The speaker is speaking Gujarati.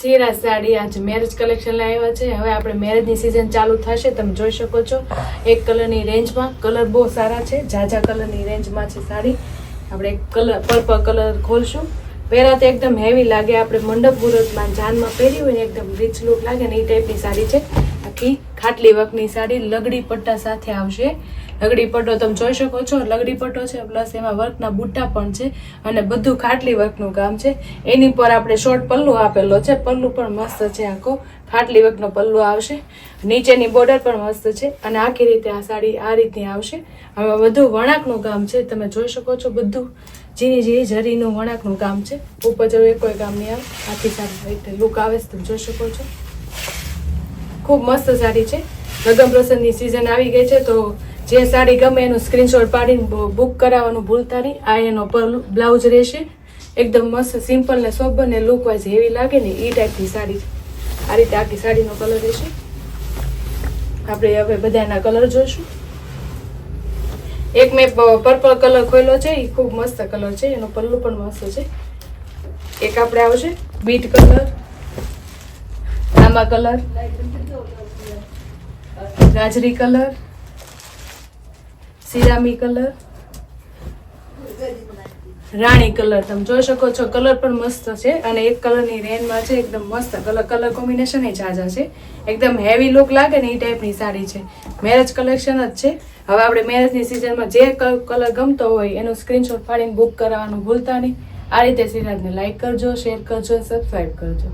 સિરા સાડી આજ મેરેજ કલેક્શન લાવ્યા છે. હવે આપણે મેરેજની સિઝન ચાલુ થશે, તમે જોઈ શકો છો. એક કલરની રેન્જમાં કલર બહુ સારા છે. ઝાઝા કલરની રેન્જમાં છે સાડી. આપણે કલર પર્પલ કલર ખોલશું. પહેલા તો એકદમ હેવી લાગે. આપણે મંડપ મુહૂર્તમાં જાનમાં પહેરી હોય ને એકદમ રીચ લુક લાગે ને એ ટાઈપની સાડી છે. આખી ખાટલી વર્કની સાડી લગડી પટ્ટા સાથે આવશે. લગડી પટ્ટો તમે જોઈ શકો છો, લગડી પટ્ટો છે, પ્લસ એમાં વર્કના બુટ્ટા પણ છે અને બધું ખાટલી વર્કનું કામ છે. એની પર આપણે શોર્ટ પલ્લુ આપેલો છે, પલ્લુ પણ મસ્ત છે આખો. ખાટલી વર્કનો પલ્લુ આવશે. નીચેની બોર્ડર પણ મસ્ત છે અને આખી રીતે આ સાડી આ રીતની આવશે. હવે બધું વણાકનું કામ છે, તમે જોઈ શકો છો બધું. ઝીણી ઝીણી જરીનું વણાકનું કામ છે. ઉપર જેવું એક કોઈ કામ નહીં આવે, આખી સાડી લુક આવે છે, તમે જોઈ શકો છો. ખૂબ મસ્ત સાડી છે. લગ્ન પ્રસંગની સિઝન આવી ગઈ છે, તો જે સાડી ગમે એનું સ્ક્રીનશોટ પાડીને બુક કરાવવાનું ભૂલતા નહીં. આ એનો બ્લાઉઝ રહેશે. એકદમ મસ્ત સિમ્પલ ને સોબર ને લુક વાઇઝ હેવી લાગે ને એ ટાઈપની સાડી આ રીતે આખી સાડીનો કલર રહેશે. આપણે હવે બધાના કલર જોઈશું. એક મેં પર્પલ કલર ખોલ્યો છે એ ખૂબ મસ્ત કલર છે. એનો પલ્લુ પણ મસ્ત છે. એક આપણે આવશે બીટ કલર આંબા કલર, ગાજરી કલર સિરામી કલર, રાણી કલર. તમે જોઈ શકો છો, કલર પણ મસ્ત છે અને એક કલરની રેન્જમાં છે, એકદમ મસ્ત કલર કલર કોમ્બિનેશન એ ઝાઝા છે. એકદમ હેવી લુક લાગે ને એ ટાઈપની સાડી છે. મેરેજ કલેક્શન જ છે. હવે આપણે મેરેજની સિઝનમાં જે કલર ગમતો હોય એનું સ્ક્રીનશોટ પાડીને બુક કરાવવાનું ભૂલતા નહીં. આ રીતે સિરાજને લાઇક કરજો શેર કરજો સબસ્ક્રાઈબ કરજો.